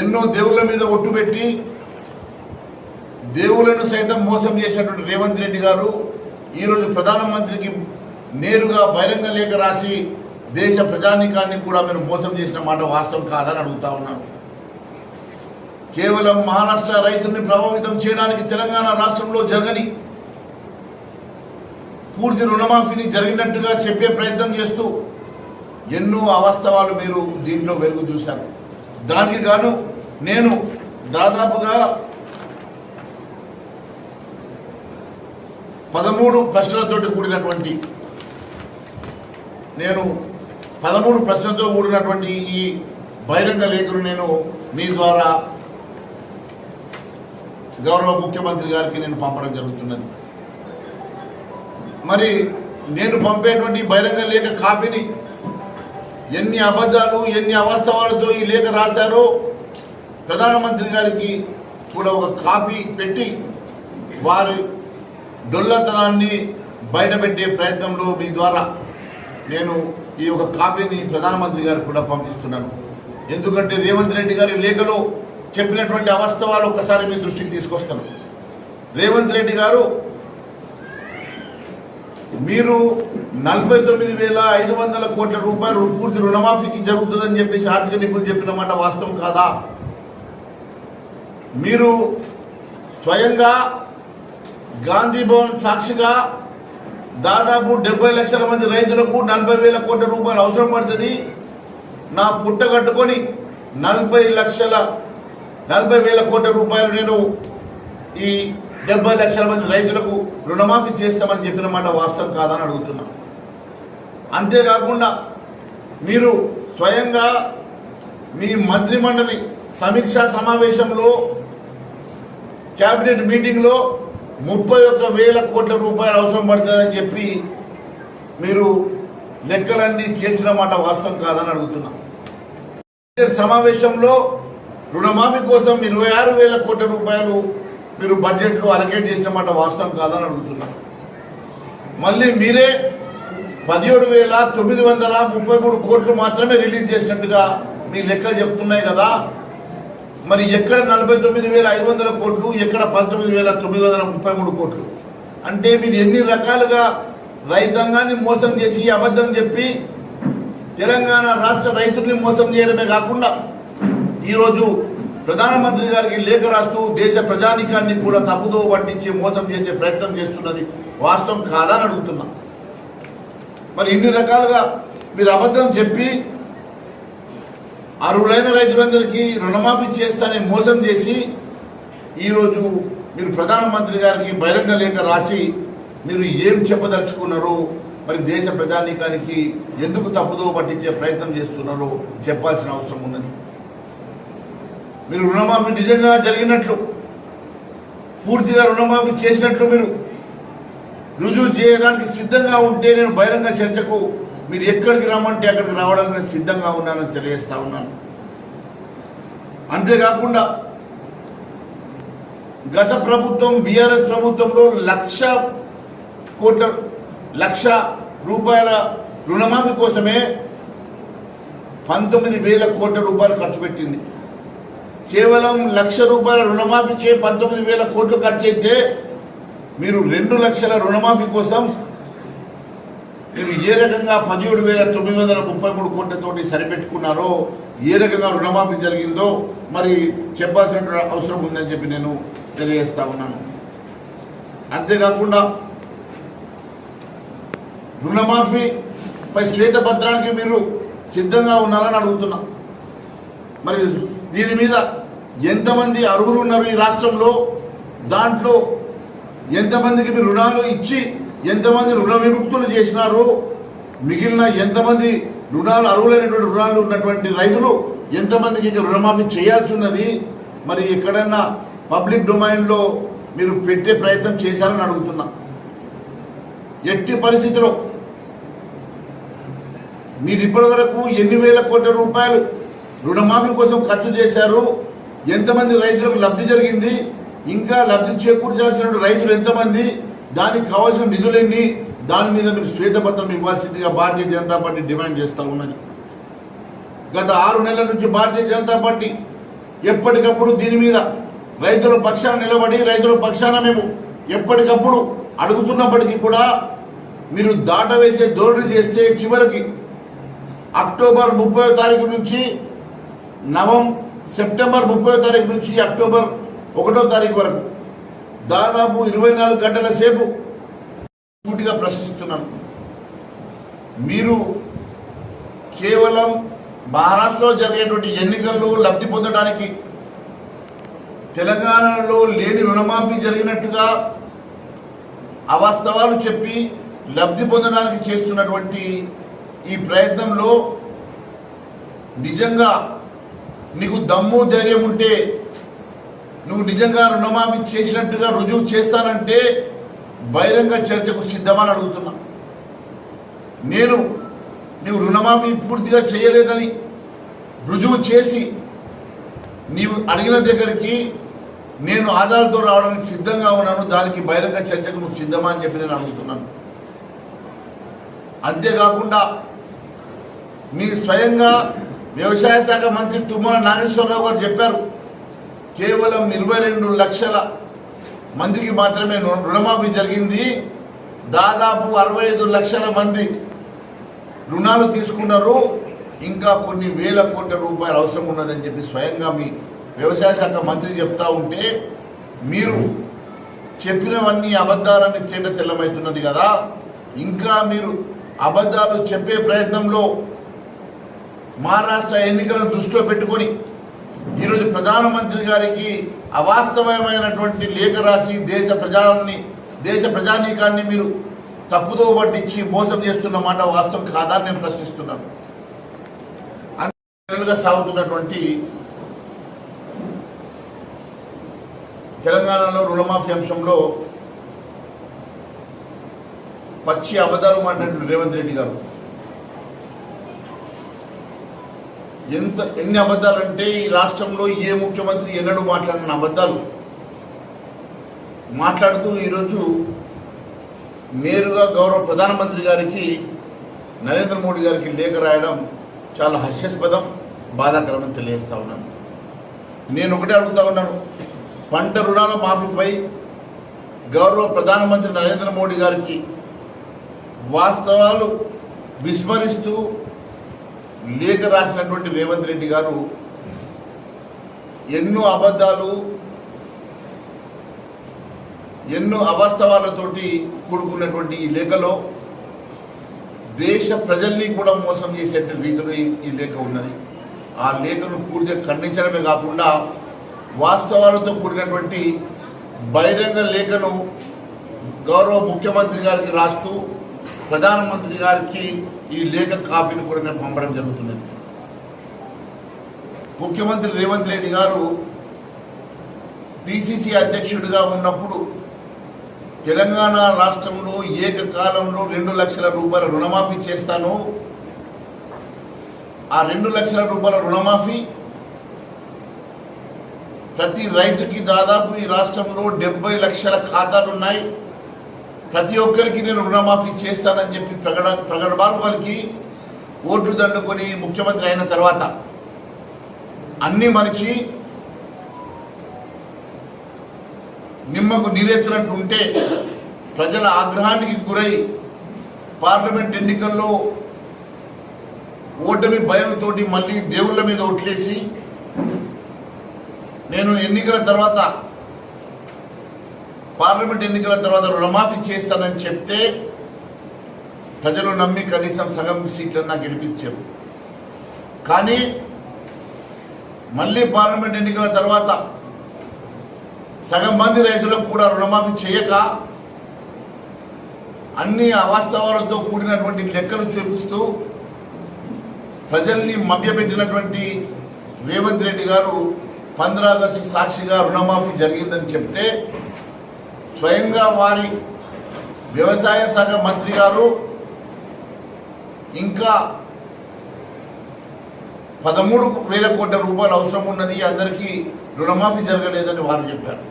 ఎన్నో దేవుళ్ళ మీద ఒట్టు పెట్టి దేవులను సైతం మోసం చేసినటువంటి రేవంత్ రెడ్డి గారు ఈరోజు ప్రధానమంత్రికి నేరుగా బహిరంగ లేఖ రాసి దేశ ప్రజానీకాన్ని కూడా మీరు మోసం చేసిన మాట వాస్తవం కాదని అడుగుతా ఉన్నాను. కేవలం మహారాష్ట్ర రైతుల్ని ప్రభావితం చేయడానికి తెలంగాణ రాష్ట్రంలో జరగని పూర్తి రుణమాఫీని జరిగినట్టుగా చెప్పే ప్రయత్నం చేస్తూ ఎన్నో అవాస్తవాలు మీరు దీంట్లో వెలుగు చూశారు. దానికి గాను నేను దాదాపుగా పదమూడు ప్రశ్నలతోటి కూడినటువంటి నేను పదమూడు ప్రశ్నలతో కూడినటువంటి ఈ బహిరంగ లేఖను నేను మీ ద్వారా గౌరవ ముఖ్యమంత్రి గారికి నేను పంపడం జరుగుతున్నది. మరి నేను పంపేటువంటి బహిరంగ లేఖ కాపీని ఎన్ని అబద్ధాలు ఎన్ని అవాస్తవాలతో ఈ లేఖ రాశారో ప్రధానమంత్రి గారికి కూడా ఒక కాపీ పెట్టి వారి డొల్లతనాన్ని బయటపెట్టే ప్రయత్నంలో మీ ద్వారా నేను ఈ యొక్క కాపీని ప్రధానమంత్రి గారికి కూడా పంపిస్తున్నాను. ఎందుకంటే రేవంత్ రెడ్డి గారి లేఖలో చెప్పినటువంటి అవాస్తవాలు ఒక్కసారి మీ దృష్టికి తీసుకొస్తాను. రేవంత్ రెడ్డి గారు మీరు నలభై తొమ్మిది వేల ఐదు వందల కోట్ల రూపాయలు పూర్తి రుణమాఫీకి జరుగుతుందని చెప్పేసి ఆర్థిక నిపుణులు చెప్పిన మాట వాస్తవం కాదా? మీరు స్వయంగా గాంధీ భవన్ సాక్షిగా దాదాపు డెబ్బై లక్షల మంది రైతులకు నలభై వేల కోట్ల రూపాయలు అవసరం పడుతుంది. నా పుట్ట కట్టుకొని నలభై లక్షల నలభై వేల కోట్ల రూపాయలు నేను ఈ డెబ్బై లక్షల మంది రైతులకు రుణమాఫీ చేస్తామని చెప్పిన మాట వాస్తవం కాదని అడుగుతున్నా. అంతేకాకుండా మీరు స్వయంగా మీ మంత్రిమండలి సమీక్షా సమావేశంలో క్యాబినెట్ మీటింగ్లో ముప్పై ఒక్క వేల కోట్ల రూపాయలు అవసరం పడుతుందని చెప్పి మీరు లెక్కలన్నీ చేసిన మాట వాస్తవం కాదని అడుగుతున్నా. క్యాబినెట్ సమావేశంలో రుణమాఫీ కోసం ఇరవై ఆరు వేల కోట్ల రూపాయలు మీరు బడ్జెట్లో అలకేట్ చేసిన మాట వాస్తవం కాదని అడుగుతున్నా. మళ్ళీ మీరే పదిహేడు వేల తొమ్మిది వందల ముప్పై మూడు కోట్లు మాత్రమే రిలీజ్ చేసినట్టుగా మీ లెక్కలు చెప్తున్నాయి కదా. మరి ఎక్కడ నలభై తొమ్మిది వేల ఐదు వందల కోట్లు ఎక్కడ పంతొమ్మిది వేల తొమ్మిది వందల ముప్పై మూడు కోట్లు? అంటే మీరు ఎన్ని రకాలుగా రైతాంగాన్ని మోసం చేసి అబద్ధం చెప్పి తెలంగాణ రాష్ట్ర రైతుల్ని మోసం చేయడమే కాకుండా ఈరోజు ప్రధానమంత్రి గారికి లేఖ రాస్తూ దేశ ప్రజానికాన్ని కూడా తప్పుదో పట్టించి మోసం చేసే ప్రయత్నం చేస్తున్నది వాస్తవం కాదని అడుగుతున్నా. మరి ఇన్ని రకాలుగా మీరు అబద్ధం చెప్పి అర్హులైన రైతులందరికీ రుణమాఫీ చేస్తానని మోసం చేసి ఈరోజు మీరు ప్రధానమంత్రి గారికి బహిరంగ లేఖ రాసి మీరు ఏం చెప్పదలుచుకున్నారో మరి దేశ ప్రజానీకానికి ఎందుకు తప్పుదో పట్టించే ప్రయత్నం చేస్తున్నారో చెప్పాల్సిన అవసరం ఉన్నది. మీరు రుణమాఫీ నిజంగా జరిగినట్లు పూర్తిగా రుణమాఫీ చేసినట్లు మీరు రుజువు చేయడానికి సిద్ధంగా ఉంటే నేను బహిరంగ చర్చకు మీరు ఎక్కడికి రమ్మంటే అక్కడికి రావడానికి నేను సిద్ధంగా ఉన్నానని తెలియజేస్తా ఉన్నాను. అంతేకాకుండా గత ప్రభుత్వం బీఆర్ఎస్ ప్రభుత్వంలో లక్ష కోట్ల లక్ష రూపాయల రుణమాఫీ కోసమే పంతొమ్మిది వేల కోట్ల రూపాయలు ఖర్చు పెట్టింది. కేవలం లక్ష రూపాయల రుణమాఫీకే పంతొమ్మిది వేల కోట్లు ఖర్చు అయితే మీరు రెండు లక్షల రుణమాఫీ కోసం మీరు ఏ రకంగా పదిహేడు వేల తొమ్మిది వందల ముప్పై మూడు కోట్లతోటి సరిపెట్టుకున్నారో ఏ రకంగా రుణమాఫీ జరిగిందో మరి చెప్పాల్సిన అవసరం ఉందని చెప్పి నేను తెలియజేస్తా ఉన్నాను. అంతేకాకుండా రుణమాఫీ పై శ్వేతపత్రానికి మీరు సిద్ధంగా ఉన్నారని అడుగుతున్నా. మరి దీని మీద ఎంతమంది అర్హులు ఉన్నారు ఈ రాష్ట్రంలో? దాంట్లో ఎంతమందికి మీరు రుణాలు ఇచ్చి ఎంతమంది రుణ విముక్తులు చేసినారు? మిగిలిన ఎంతమంది రుణాలు అర్హులైనటువంటి రుణాలు ఉన్నటువంటి రైతులు ఎంతమందికి ఇక రుణమాఫీ చేయాల్సి ఉన్నది? మరి ఎక్కడన్నా పబ్లిక్ డొమైన్లో మీరు పెట్టే ప్రయత్నం చేశారని అడుగుతున్నా. ఎట్టి పరిస్థితిలో మీరు ఇప్పటి వరకు ఎన్ని వేల కోట్ల రూపాయలు రుణమాఫీ కోసం ఖర్చు చేశారు? ఎంతమంది రైతులకు లబ్ధి జరిగింది? ఇంకా లబ్ధి చేకూర్చాల్సిన రైతులు ఎంతమంది? దానికి కావాల్సిన నిధులన్నీ దాని మీద మీరు శ్వేతపత్రం ఇవ్వాల్సిందిగా భారతీయ జనతా పార్టీ డిమాండ్ చేస్తూ ఉన్నది. గత ఆరు నెలల నుంచి భారతీయ జనతా పార్టీ ఎప్పటికప్పుడు దీని మీద రైతుల పక్షాన నిలబడి రైతుల పక్షాన మేము ఎప్పటికప్పుడు అడుగుతున్నప్పటికీ కూడా మీరు దాటవేసే ధోరణి చేస్తే చివరికి అక్టోబర్ ముప్పై తారీఖు నుంచి నవం సెప్టెంబర్ ముప్పై తారీఖు నుంచి అక్టోబర్ ఒకటో తారీఖు వరకు దాదాపు ఇరవై నాలుగు గంటల సేపు పూర్తిగా ప్రశ్నిస్తున్నాను. మీరు కేవలం మహారాష్ట్రలో జరిగేటువంటి ఎన్నికల్లో లబ్ధి పొందడానికి తెలంగాణలో లేని రుణమాఫీ జరిగినట్టుగా అవాస్తవాలు చెప్పి లబ్ధి పొందడానికి చేస్తున్నటువంటి ఈ ప్రయత్నంలో నిజంగా నీకు దమ్ము ధైర్యం ఉంటే నువ్వు నిజంగా రుణమాఫీ చేసినట్టుగా రుజువు చేస్తానంటే బహిరంగ చర్చకు సిద్ధమని అడుగుతున్నా. నేను నీవు రుణమాఫీ పూర్తిగా చేయలేదని రుజువు చేసి నీవు అడిగిన దగ్గరికి నేను ఆధారాలతో రావడానికి సిద్ధంగా ఉన్నాను దానికి బహిరంగ చర్చకు నువ్వు సిద్ధమా అని చెప్పి నేను అడుగుతున్నాను. అంతేకాకుండా మీ స్వయంగా వ్యవసాయ శాఖ మంత్రి తుమ్మల నాగేశ్వరరావు గారు చెప్పారు కేవలం ఇరవై రెండు లక్షల మందికి మాత్రమే రుణమాఫీ జరిగింది. దాదాపు అరవై ఐదు లక్షల మంది రుణాలు తీసుకున్నారు. ఇంకా కొన్ని వేల కోట్ల రూపాయలు అవసరం ఉన్నదని చెప్పి స్వయంగా మీ వ్యవసాయ శాఖ మంత్రి చెప్తా ఉంటే మీరు చెప్పినవన్నీ అబద్ధాలని తేట తెల్లమవుతున్నది కదా. ఇంకా మీరు అబద్ధాలు చెప్పే ప్రయత్నంలో మహారాష్ట్ర ఎన్నికలను దృష్టిలో పెట్టుకొని ఈరోజు ప్రధానమంత్రి గారికి అవాస్తవమైనటువంటి లేఖ రాసి దేశ ప్రజాన్ని దేశ ప్రజానీకాన్ని మీరు తప్పుదో పట్టించి మోసం చేస్తున్న మాట వాస్తవం కాదా నేను ప్రశ్నిస్తున్నాను. నెలలుగా సాగుతున్నటువంటి తెలంగాణలో రుణమాఫీ అంశంలో పచ్చి అబద్ధాలు మాట్లాడిన రేవంత్ రెడ్డి గారు. ఎంత ఎన్ని అబద్ధాలంటే ఈ రాష్ట్రంలో ఏ ముఖ్యమంత్రి ఎన్నడూ మాట్లాడిన అబద్ధాలు. మాట్లాడుతూ ఈరోజు నేరుగా గౌరవ ప్రధానమంత్రి గారికి నరేంద్ర మోడీ గారికి లేఖ రాయడం చాలా హర్షాస్పదం బాధాకరమని తెలియజేస్తా ఉన్నాను. నేను ఒకటే అడుగుతా ఉన్నాను. పంట రుణాల మాఫీపై గౌరవ ప్రధానమంత్రి నరేంద్ర మోడీ గారికి వాస్తవాలు విస్మరిస్తూ లేఖ రాసినటువంటి రేవంత్ రెడ్డి గారు ఎన్నో అబద్ధాలు ఎన్నో అవాస్తవాలతోటి కూడుకున్నటువంటి ఈ లేఖలో దేశ ప్రజల్ని కూడా మోసం చేసేట రీతిలో ఈ లేఖ ఉన్నది. ఆ లేఖను పూర్తిగా ఖండించడమే కాకుండా వాస్తవాలతో కూడినటువంటి బహిరంగ లేఖను గౌరవ ముఖ్యమంత్రి గారికి రాస్తూ ప్రధానమంత్రి గారికి ఈ లేఖ కాపీని కూడా నేను పంపడం జరుగుతున్నది. ముఖ్యమంత్రి రేవంత్ రెడ్డి గారు పిసిసి అధ్యక్షుడిగా ఉన్నప్పుడు తెలంగాణ రాష్ట్రంలో ఏకకాలంలో రెండు లక్షల రూపాయల రుణమాఫీ చేస్తాను. ఆ రెండు లక్షల రూపాయల రుణమాఫీ ప్రతి రైతుకి దాదాపు ఈ రాష్ట్రంలో డెబ్బై లక్షల ఖాతాలు ఉన్నాయి. ప్రతి ఒక్కరికి నేను రుణమాఫీ చేస్తానని చెప్పి ప్రకట ప్రకటనలు పలికి ఓట్లు దండుకొని ముఖ్యమంత్రి అయిన తర్వాత అన్ని మనిషి నిమ్మకు నీరెత్తినట్టు ఉంటే ప్రజల ఆగ్రహానికి గురై పార్లమెంట్ ఎన్నికల్లో ఓటమి భయంతో మళ్ళీ దేవుళ్ళ మీద ఓట్లేసి నేను ఎన్నికల తర్వాత పార్లమెంట్ ఎన్నికల తర్వాత రుణమాఫీ చేస్తానని చెప్తే ప్రజలు నమ్మి కనీసం సగం సీట్లన్నా గెలిపించారు. కానీ మళ్ళీ పార్లమెంట్ ఎన్నికల తర్వాత సగం మంది రైతులకు కూడా రుణమాఫీ చేయక అన్ని అవాస్తవాలతో కూడినటువంటి లెక్కలు చూపిస్తూ ప్రజల్ని మభ్యపెట్టినటువంటి రేవంత్ రెడ్డి గారు పంద్రాగస్టు సాక్షిగా రుణమాఫీ జరిగిందని చెప్తే స్వయంగా వారి వ్యవసాయ శాఖ మంత్రి గారు ఇంకా పదమూడు వేల కోట్ల రూపాయలు అవసరం ఉన్నది అందరికీ రుణమాఫీ జరగలేదని వారు చెప్పారు.